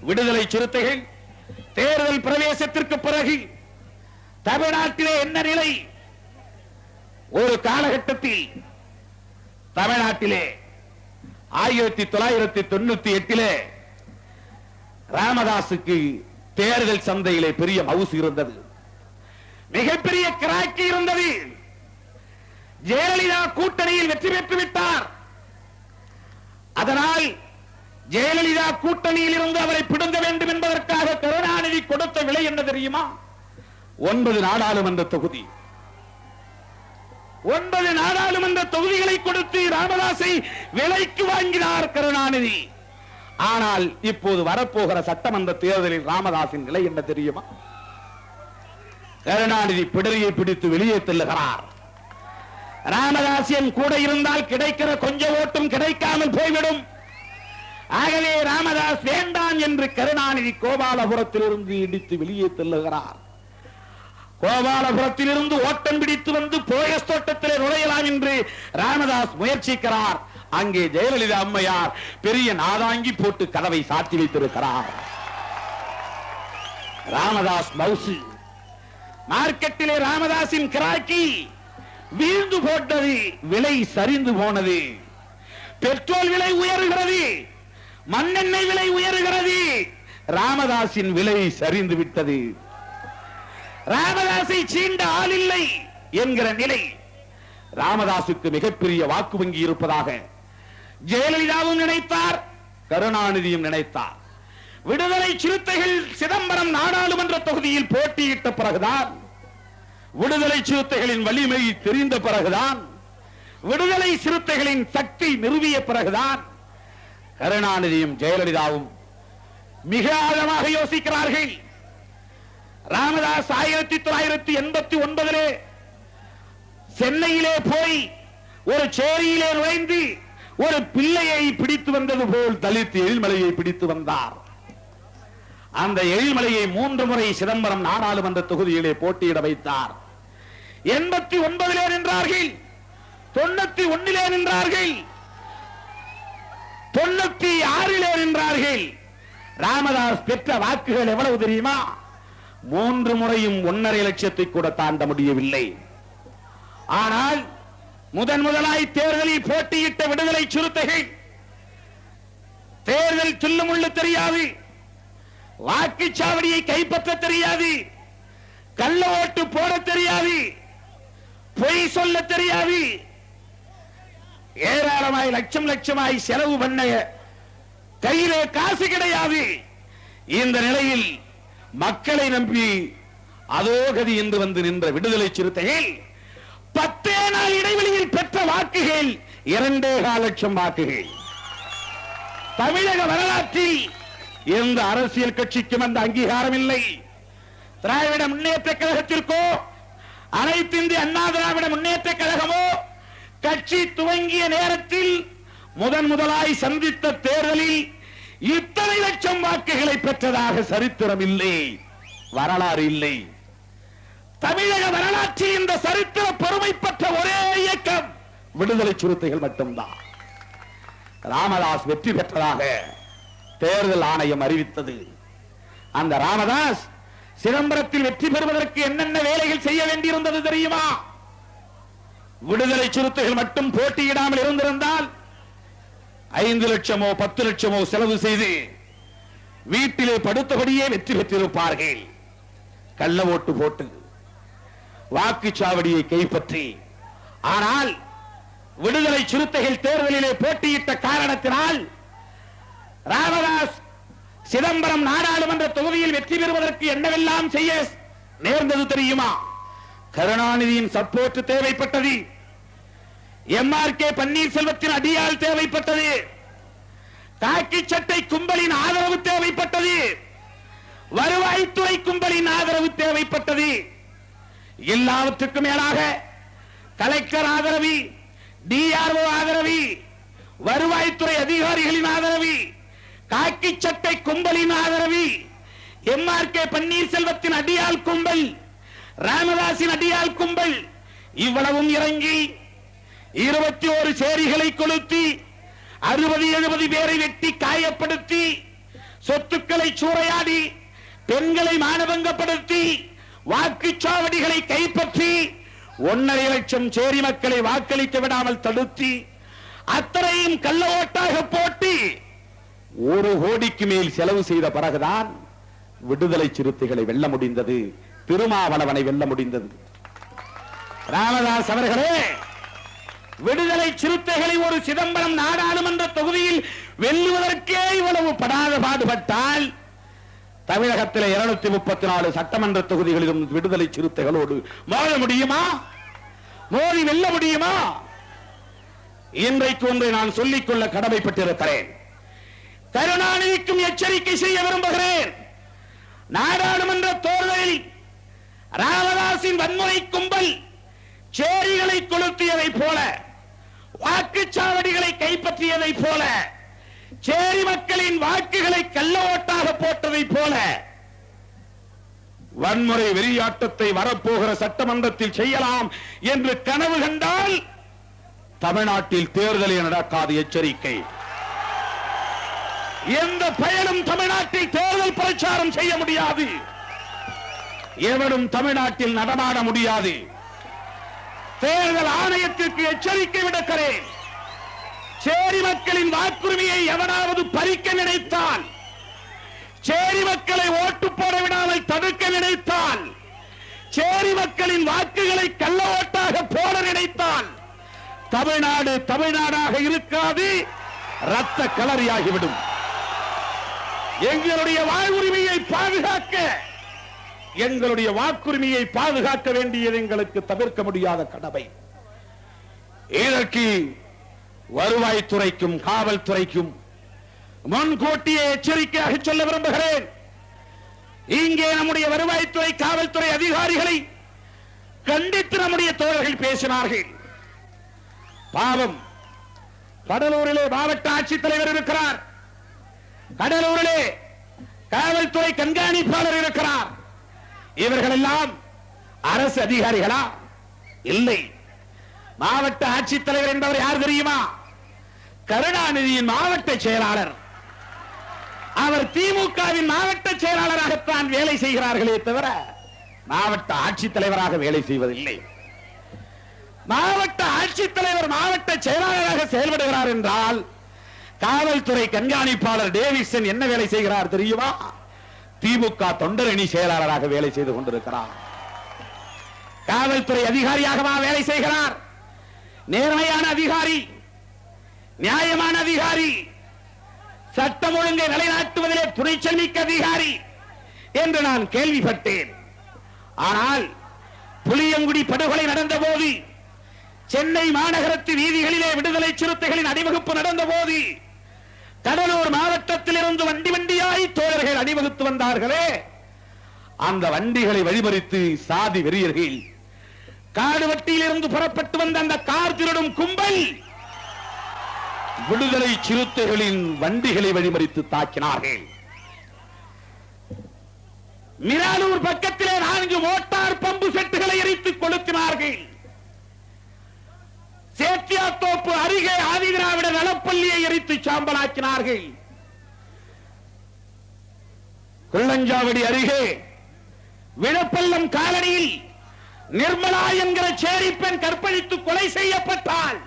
விடுதலை சிறுத்தைகள் தேர்தல் பிரவேசத்திற்கு பிறகு தமிழ்நாட்டிலே என்ன நிலை? ஒரு காலகட்டத்தில் தமிழ்நாட்டிலே ஆயிரத்தி தொள்ளாயிரத்தி தொண்ணூத்தி எட்டிலே ராமதாசுக்கு தேர்தல் சந்தையிலே பெரிய மவுசு இருந்தது. மிகப்பெரிய கிராக்கி இருந்தது. ஜெயலலிதா கூட்டணியில் வெற்றி பெற்று விட்டார். அதனால் ஜெயலலிதா கூட்டணியில் இருந்து அவரை பிடுங்க வேண்டும் என்பதற்காக கருணாநிதி கொடுத்த விலை என்ன தெரியுமா? ஒன்பது நாடாளுமன்ற தொகுதி. ஒன்பது நாடாளுமன்ற தொகுதிகளை கொடுத்து ராமதாசை விலைக்கு வாங்கினார் கருணாநிதி. ஆனால் இப்போது வரப்போகிற சட்டமன்ற தேர்தலில் ராமதாசின் நிலை என்ன தெரியுமா? கருணாநிதி பிடரியை பிடித்து வெளியே தள்ளுகிறார் ராமதாசியன் கூட இருந்தால் கிடைக்கிற கொஞ்ச ஓட்டும் கிடைக்காமல் போய்விடும். ஆகவே ராமதாஸ் வேண்டாம் என்று கருணாநிதி கோபாலபுரத்திலிருந்து இடித்து வெளியே தள்ளுகிறார். கோபாலபுரத்திலிருந்து ஓட்டம் பிடித்து வந்து போயஸ் தோட்டத்திலே நுழையலாம் என்று ராமதாஸ் முயற்சிக்கிறார். அங்கே ஜெயலலிதா அம்மையார் பெரிய நாதாங்கி போட்டு கதவை சாத்தி வைத்திருக்கிறார். ராமதாஸ் மவுசு மார்க்கெட்டிலே ராமதாஸின் கிராக்கி வீழ்ந்து போட்டது விலை சரிந்து போனது பெட்ரோல் விலை உயர்கிறது மண்ணெண்ணெய் விலை உயருகிறது. ராமதாஸின் விலை சரிந்து விட்டது. ராமதாசை சீண்ட ஆள் இல்லை என்கிற நிலை. ராமதாசுக்கு மிகப்பெரிய வாக்கு வங்கி இருப்பதாக ஜெயலலிதாவும் நினைத்தார் கருணாநிதியும் நினைத்தார். விடுதலை சிறுத்தைகள் சிதம்பரம் நாடாளுமன்ற தொகுதியில் போட்டியிட்ட பிறகுதான் விடுதலை சிறுத்தைகளின் வலிமை தெரிந்த பிறகுதான் விடுதலை சிறுத்தைகளின் சக்தி நிறுவிய பிறகுதான் கருணாநிதியும் ஜெயலலிதாவும் மிக ஆழமாக யோசிக்கிறார்கள். ராமதாஸ் ஆயிரத்தி தொள்ளாயிரத்தி எண்பத்தி ஒன்பதிலே சென்னையிலே போய் ஒரு சேரியிலே நுழைந்து ஒரு பிள்ளையை பிடித்து வந்தது போல் தலித்து எழில்மலையை பிடித்து வந்தார். அந்த எழில்மலையை மூன்று முறை சிதம்பரம் நாடாளுமன்ற தொகுதியிலே போட்டியிட வைத்தார். எண்பத்தி ஒன்பதிலே நின்றார்கள். தொண்ணூத்தி ஒன்னிலே நின்றார்கள். தொண்ணூத்தி ஆறிலே நின்றார்கள். ராமதாஸ் பெற்ற வாக்குகள் எவ்வளவு தெரியுமா? மூன்று முறையும் ஒன்னரை லட்சத்தை கூட தாண்ட முடியவில்லை. ஆனால் முதன் முதலாய் தேர்தலில் போட்டியிட்ட விடுதலை சிறுத்தைகள் தேர்தல் சொல்லுமுள்ள தெரியாது. வாக்குச்சாவடியை கைப்பற்ற தெரியாது. கள்ள ஓட்டு போட தெரியாது. பொய் சொல்ல தெரியாது. ஏராளமாய் லட்சம் லட்சமாய் செலவு பண்ண கையிலே காசு கிடையாது. இந்த நிலையில் மக்களை நம்பி அதோகதி என்று வந்து நின்ற விடுதலை சிறுத்தைகள் பத்தே நாள் இடைவெளியில் பெற்ற வாக்குகள் இரண்டே கால லட்சம் வாக்குகள். தமிழக வரலாற்றில் எந்த அரசியல் கட்சிக்கும் அந்த அங்கீகாரம் இல்லை. திராவிட முன்னேற்ற கழகத்திற்கோ அனைத்து இந்திய அண்ணா திராவிட முன்னேற்ற கழகமோ கட்சி துவங்கிய நேரத்தில் முதன் முதலாய் சந்தித்த தேர்தலில் இத்தனை லட்சம் வாக்குகளை பெற்றதாக சரித்திரம் இல்லை வரலாறு இல்லை. தமிழக வரலாற்றில் இந்த சரித்திர பெருமை பெற்ற ஒரே இயக்கம் விடுதலை சிறுத்தைகள் மட்டும்தான். ராமதாஸ் வெற்றி பெற்றதாக தேர்தல் ஆணையம் அறிவித்தது. அந்த ராமதாஸ் சிதம்பரத்தில் வெற்றி பெறுவதற்கு என்னென்ன வேலைகள் செய்ய வேண்டியிருந்தது தெரியுமா? விடுதலை சிறுத்தைகள் மட்டும் போட்டியிடாமல் இருந்திருந்தால் ஐந்து லட்சமோ பத்து லட்சமோ செலவு செய்து வீட்டிலே படுத்தபடியே வெற்றி பெற்றிருப்பார்கள். கள்ள ஓட்டு போட்டு வாக்குச்சாவடியை கைப்பற்றி ஆனால் விடுதலை சிறுத்தைகள் தேர்தலிலே போட்டியிட்ட காரணத்தினால் ராமதாஸ் சிதம்பரம் நாடாளுமன்ற தொகுதியில் வெற்றி பெறுவதற்கு என்னவெல்லாம் செய்ய நேர்ந்தது தெரியுமா? கருணாநிதியின் சப்போர்ட் தேவைப்பட்டது. எம்ஆர் கே பன்னீர்செல்வத்தின் அடியால் தேவைப்பட்டது. காக்கி சட்டை கும்பலின் ஆதரவு தேவைப்பட்டது. வருவாய்த்துறை கும்பலின் ஆதரவு தேவைப்பட்டது. எல்லாவற்றுக்கும் மேலாக கலெக்டர் ஆதரவு டிஆர்ஓ ஆதரவு வருவாய்த்துறை அதிகாரிகளின் ஆதரவு காக்கி சட்டை கும்பலின் ஆதரவு எம்ஆர் கே பன்னீர்செல்வத்தின் அடியால் கும்பல் ராமதாசின் அடியால் கும்பல். இவ்வளவும் இறங்கி இருபத்தி ஒரு சேரிகளை கொளுத்தி அறுபது எழுபது பேரை வெட்டி காயப்படுத்தி சொத்துக்களை சூறையாடி பெண்களை மானபங்கப்படுத்தி வாக்குச்சாவடிகளை கைப்பற்றி ஒன்னரை லட்சம் சேரி மக்களை வாக்களிக்க விடாமல் தடுத்தி அத்தனையும் கள்ள ஓட்டாக போட்டி ஒரு கோடிக்கு மேல் செலவு செய்த பிறகுதான் விடுதலை சிறுத்தைகளை வெல்ல முடிந்தது. திருமாவளவனை வெல்ல முடிந்தது. ராமதாஸ் அவர்களே விடுதலை சிறுத்தைகளை ஒரு சிதம்பரம் நாடாளுமன்ற தொகுதியில் வெல்லுவதற்கே இவ்வளவு படாத பாடுபட்டால் தமிழகத்தில் இருநூத்தி முப்பத்தி நாலு சட்டமன்ற தொகுதிகளிலும் விடுதலை சிறுத்தைகளோடு மோத முடியுமா? மோதி வெல்ல முடியுமா? இன்றைக்கு ஒன்றை நான் சொல்லிக்கொள்ள கடமைப்பட்டிருக்கிறேன். கருணாநிதிக்கும் எச்சரிக்கை செய்ய விரும்புகிறேன். நாடாளுமன்ற தேர்தலில் ராமதாசின் வன்முறை கும்பல் சேரிகளை கொளுத்தியதை போல வாக்குச்சாவடிகளை கைப்பற்றியதை போல சேரி மக்களின் வாக்குகளை கள்ள ஓட்டாக போல வன்முறை வெறியாட்டத்தை வரப்போகிற சட்டமன்றத்தில் செய்யலாம் என்று கனவு கண்டால் தமிழ்நாட்டில் தேர்தலை நடக்காது எச்சரிக்கை. எந்த பயனும் தமிழ்நாட்டில் தேர்தல் பிரச்சாரம் செய்ய முடியாது. எவரும் தமிழ்நாட்டில் நடமாட முடியாது. தேர்தல் ஆணையத்திற்கு எச்சரிக்கை விடுக்கிறேன். சேரி மக்களின் வாக்குரிமையை எவனாவது பறிக்க நினைத்தால் சேரி மக்களை ஓட்டு போட விடாமல் தடுக்க நினைத்தால் சேரி மக்களின் வாக்குகளை கள்ள ஓட்டாக போட நினைத்தால் தமிழ்நாடு தமிழ்நாடாக இருக்காது ரத்த கலரியாகிவிடும். எங்களுடைய வாழ்வுரிமையை பாதுகாக்க எங்களுடைய வாக்குரிமையை பாதுகாக்க வேண்டியது எங்களுக்கு தவிர்க்க முடியாத கடமை. இதற்கு வருவாய்த்துறைக்கும் காவல்துறைக்கும் முன்கூட்டியே எச்சரிக்கையாக சொல்ல விரும்புகிறேன். இங்கே நம்முடைய வருவாய்த்துறை காவல்துறை அதிகாரிகளை கண்டித்து நம்முடைய தோழர்கள் பேசினார்கள். பாவம். கடலூரிலே மாவட்ட ஆட்சித்தலைவர் இருக்கிறார். கடலூரிலே காவல்துறை கண்காணிப்பாளர் இருக்கிறார். இவர்கள் எல்லாம் அரசு அதிகாரிகளா? இல்லை. மாவட்ட ஆட்சித்தலைவர் என்பவர் யார் தெரியுமா? கருணாநிதியின் மாவட்ட செயலாளர். அவர் திமுகவின் மாவட்ட செயலாளராகத்தான் வேலை செய்கிறார்களே தவிர மாவட்ட ஆட்சித்தலைவராக வேலை செய்வதில்லை. மாவட்ட ஆட்சித்தலைவர் மாவட்ட செயலாளராக செயல்படுகிறார் என்றால் காவல்துறை கண்காணிப்பாளர் டேவிசன் என்ன வேலை செய்கிறார் தெரியுமா? திமுக தொண்டரணி செயலாளராக வேலை செய்து கொண்டிருக்கிறார். காவல்துறை அதிகாரியாகவா வேலை செய்கிறார். நேர்மையான அதிகாரி நியாயமான அதிகாரி சட்டம் ஒழுங்கை நிலைநாட்டுவதிலே துணிச்சல் மிக்க அதிகாரி என்று நான் கேள்விப்பட்டேன். ஆனால் புளியங்குடி படுகொலை நடந்த போது சென்னை மாநகரத்து வீதிகளிலே விடுதலை சிறுத்தைகளின் அணிவகுப்பு நடந்த போது கடலூர் மாவட்டத்தில் இருந்து வண்டி வண்டியாய் தோழர்கள் வந்தார்களே. அந்த வண்டிகளை வழிமறித்து சாதி வெறியர்கள் காடுவட்டியில் வட்டியிலிருந்து புறப்பட்டு வந்த அந்த கார் திருடும் கும்பல் விடுதலை சிறுத்தைகளின் வண்டிகளை வழிமறித்து தாக்கினார்கள். மிராலூர் பக்கத்திலே நான்கு மோட்டார் பம்பு செட்டுகளை எரித்து கொளுத்தினார்கள். சேத்தியாத்தோப்பு அருகே ஆதிதிராவிட நலப்பள்ளியை எரித்து சாம்பலாக்கினார்கள். குள்ளஞ்சாவடி அருகே விழப்பள்ளம் காலனியில் நிர்மலா என்கிற சேரி பெண் கற்பழித்து கொலை செய்யப்பட்டால்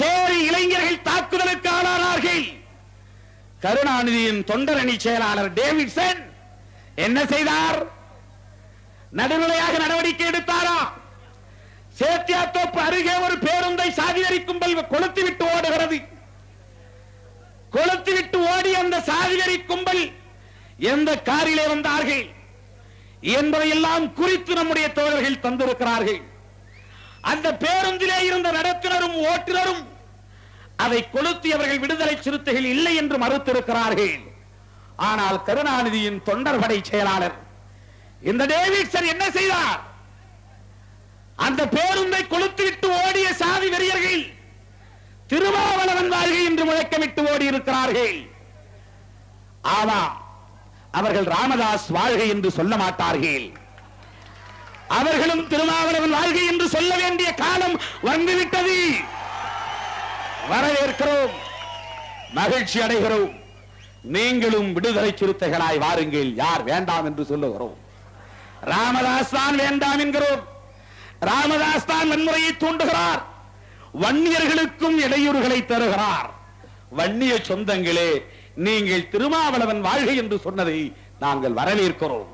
சேரி இளைஞர்கள் தாக்குதலுக்கு ஆளானார்கள். கருணாநிதியின் தொண்டரணி செயலாளர் டேவிட்சன் என்ன செய்தார்? நடுநிலையாக நடவடிக்கை எடுத்தாரா? சேத்தியாத்தோப்பு அருகே ஒரு பேருந்தை சாதிவரி கும்பல் கொளுத்தி விட்டு ஓடுகிறது. கொளுத்தி விட்டு ஓடி அந்த சாதிவரி கும்பல் எந்த காரிலே வந்தார்கள் என்பதையெல்லாம் குறித்து நம்முடைய தோழர்கள் தந்திருக்கிறார்கள். அந்த பேருந்திலே இருந்த நடத்தினரும் ஓட்டுநரும் அதை கொளுத்தியவர்கள் விடுதலை சிறுத்தைகள் இல்லை என்று மறுத்திருக்கிறார்கள். ஆனால் கருணாநிதியின் தொண்டர்படை செயலாளர் இந்த டேவிட்சன் என்ன செய்தார்? அந்த பேருந்தை கொளுத்திவிட்டு ஓடிய சாதி வெறியர்கள் திருமாவளவன் வாழ்கை என்று முழக்கமிட்டு ஓடி இருக்கிறார்கள் ஆமா அவர்கள் ராமதாஸ் வாழ்கை என்று சொல்ல மாட்டார்கள். அவர்களும் திருமாவளவன் வாழ்கை என்று சொல்ல வேண்டிய காலம் வந்துவிட்டது. வரவேற்கிறோம். மகிழ்ச்சி அடைகிறோம். நீங்களும் விடுதலை சிறுத்தைகளாய் வாருங்கள். யார் வேண்டாம் என்று சொல்லுகிறோம் ராமதாஸ் தான் வேண்டாம் என்கிறோம். ராமதாஸ் தான் வன்முறையை தூண்டுகிறார். வன்னியர்களுக்கும் இடையூறுகளை தருகிறார். வன்னிய சொந்தங்களே நீங்கள் திருமாவளவன் வாழ்க என்று சொன்னதை நாங்கள் வரவேற்கிறோம்.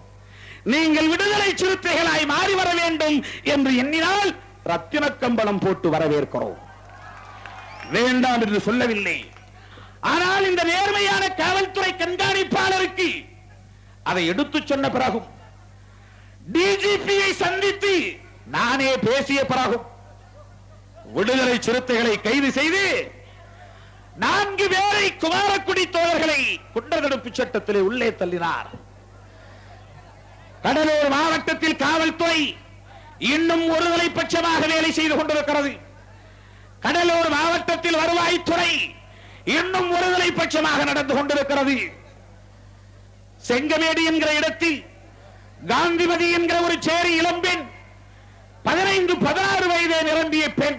நீங்கள் விடுதலை சிறுத்தைகளாய் மாறி வர வேண்டும் என்று எண்ணினால் ரத்தின கம்பளம் போட்டு வரவேற்கிறோம். வேண்டாம் என்று சொல்லவில்லை. ஆனால் இந்த நேர்மையான காவல்துறை கண்காணிப்பாளருக்கு அதை எடுத்துச் சொன்ன பிறகும் டிஜிபியை சந்தித்து நானே பேசிய பிறகும் விடுதலை சிறுத்தைகளை கைது செய்து நான்கு பேரை குமாரக்குடி தோழர்களை குண்டர்தடுப்பு சட்டத்திலே உள்ளே தள்ளினார். கடலூர் மாவட்டத்தில் காவல்துறை இன்னும் ஒருதலை பட்சமாக வேலை செய்து கொண்டிருக்கிறது. கடலூர் மாவட்டத்தில் வருவாய்த்துறை இன்னும் ஒருதலை பட்சமாக நடந்து கொண்டிருக்கிறது. செங்கமேடு என்கிற இடத்தில் காந்திமதி என்கிற ஒரு சேரி இளம்பெண் பதினைந்து பதினாறு வயதே நிரம்பிய பெண்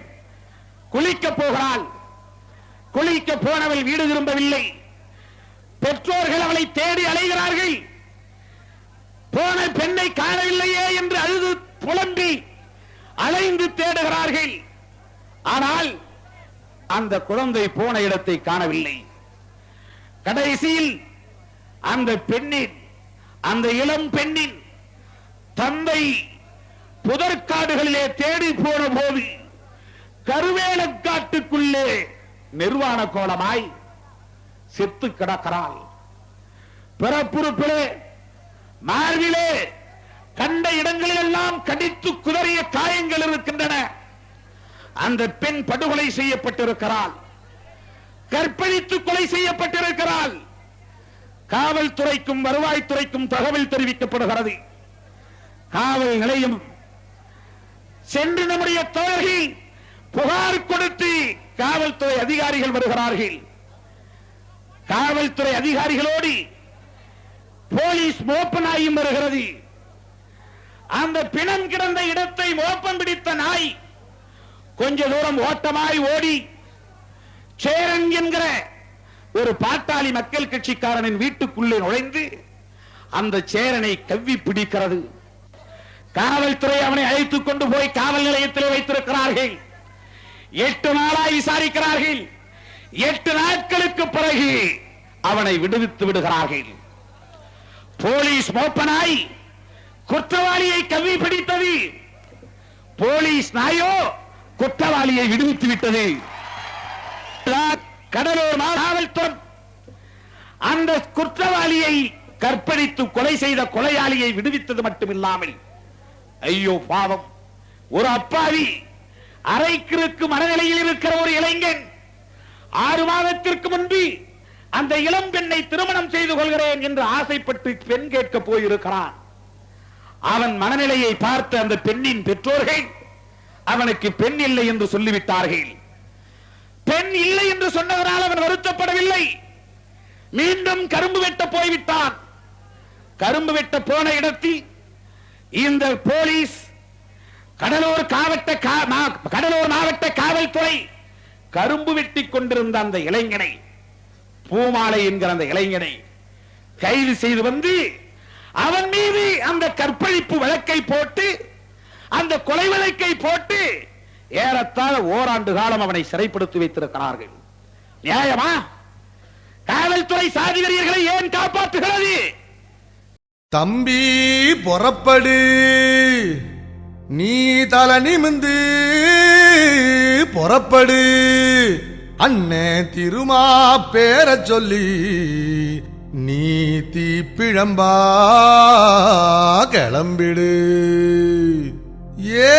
குளிக்க போகிறாள். குளிக்க போனவள் வீடு திரும்பவில்லை. பெற்றோர்கள் அவளை தேடி அலைகிறார்கள். போன பெண்ணை காணவில்லையே என்று அழுது புலம்பி அலைந்து தேடுகிறார்கள். ஆனால் அந்த குழந்தை போன இடத்தை காணவில்லை. கடைசியில் அந்த பெண்ணின் அந்த இளம் பெண்ணின் தந்தை புதற்காடுகளிலே தேடி போன போது கருவேலக்காட்டுக்குள்ளே நிர்வாண கோலமாய் செத்து கிடக்கிறாள். பிறப்புறுப்பிலே மார்பிலே கண்ட இடங்களில் எல்லாம் கடித்து குதறிய காயங்கள் இருக்கின்றன. அந்த பெண் படுகொலை செய்யப்பட்டிருக்கிறாள். கற்பழித்து கொலை செய்யப்பட்டிருக்கிறாள். காவல்துறைக்கும் வருவாய்த்துறைக்கும் தகவல் தெரிவிக்கப்படுகிறது. காவல் நிலையம் சென்று நம்முடைய தோழர்கள் புகார் கொடுத்து காவல்துறை அதிகாரிகள் வருகிறார்கள். காவல்துறை அதிகாரிகளோடு போலீஸ் மோப்ப நாயும் வருகிறது. அந்த பிணம் கிடந்த இடத்தை மோப்பம் பிடித்த நாய் கொஞ்ச தூரம் ஓட்டமாய் ஓடி சேரன் என்கிற ஒரு பாட்டாளி மக்கள் கட்சிக்காரனின் வீட்டுக்குள்ளே நுழைந்து அந்த சேரனை கவ்வி பிடிக்கிறது. காவல்துறை அவனை அழைத்துக் கொண்டு போய் காவல் நிலையத்தில் வைத்திருக்கிறார்கள். எட்டு நாளாய் விசாரிக்கிறார்கள். எட்டு நாட்களுக்கு பிறகு அவனை விடுவித்து விடுகிறார்கள். போலீஸ் மோப்பனாய் குற்றவாளியை கவி பிடித்தது. போலீஸ் நாயோ குற்றவாளியை விடுவித்து விட்டது. கடலூர் காவல்துறை அந்த குற்றவாளியை கற்பழித்து கொலை செய்த கொலையாளியை விடுவித்தது மட்டுமில்லாமல் ஐயோ பாவம் ஒரு அப்பாவி அரைக்கிற்கு மனநிலையில் இருக்கிற ஒரு இளைஞன் ஆறு மாதத்திற்கு முன்பு அந்த இளம் பெண்ணை திருமணம் செய்து கொள்கிறேன் என்று ஆசைப்பட்டு பெண் கேட்க போயிருக்கிறான். அவன் மனநிலையை பார்த்த அந்த பெண்ணின் பெற்றோர்கள் அவனுக்கு பெண் இல்லை என்று சொல்லிவிட்டார்கள். பெண் இல்லை என்று சொன்னதனால் அவன் வருத்தப்படவில்லை. மீண்டும் கரும்பு வெட்ட போய்விட்டான். கரும்பு வெட்ட போன இடத்தில் இந்த போலீஸ் கடலூர் காவட்ட கா- கடலூர் மாவட்ட காவல்துறை கரும்பு வெட்டி கொண்டிருந்த அந்த இளைஞனை பூமாலை என்கிற அந்த இளைஞனை கைது செய்து வந்து அவன் மீது அந்த கற்பழிப்பு வழக்கை போட்டு அந்த கொலை வழக்கை போட்டு ஏறத்தாழ ஓராண்டு காலம் அவனை சிறைப்படுத்தி வைத்திருக்கிறார்கள். நியாயமா? காவல்துறை சாதி ஏன் காப்பாற்றுகிறது? தம்பி புறப்படு. நீ தல நிமிந்து புறப்படு. அண்ணே திருமா பேர சொல்லி நீ தீப்பிழம்பா கிளம்பிடு. ஏ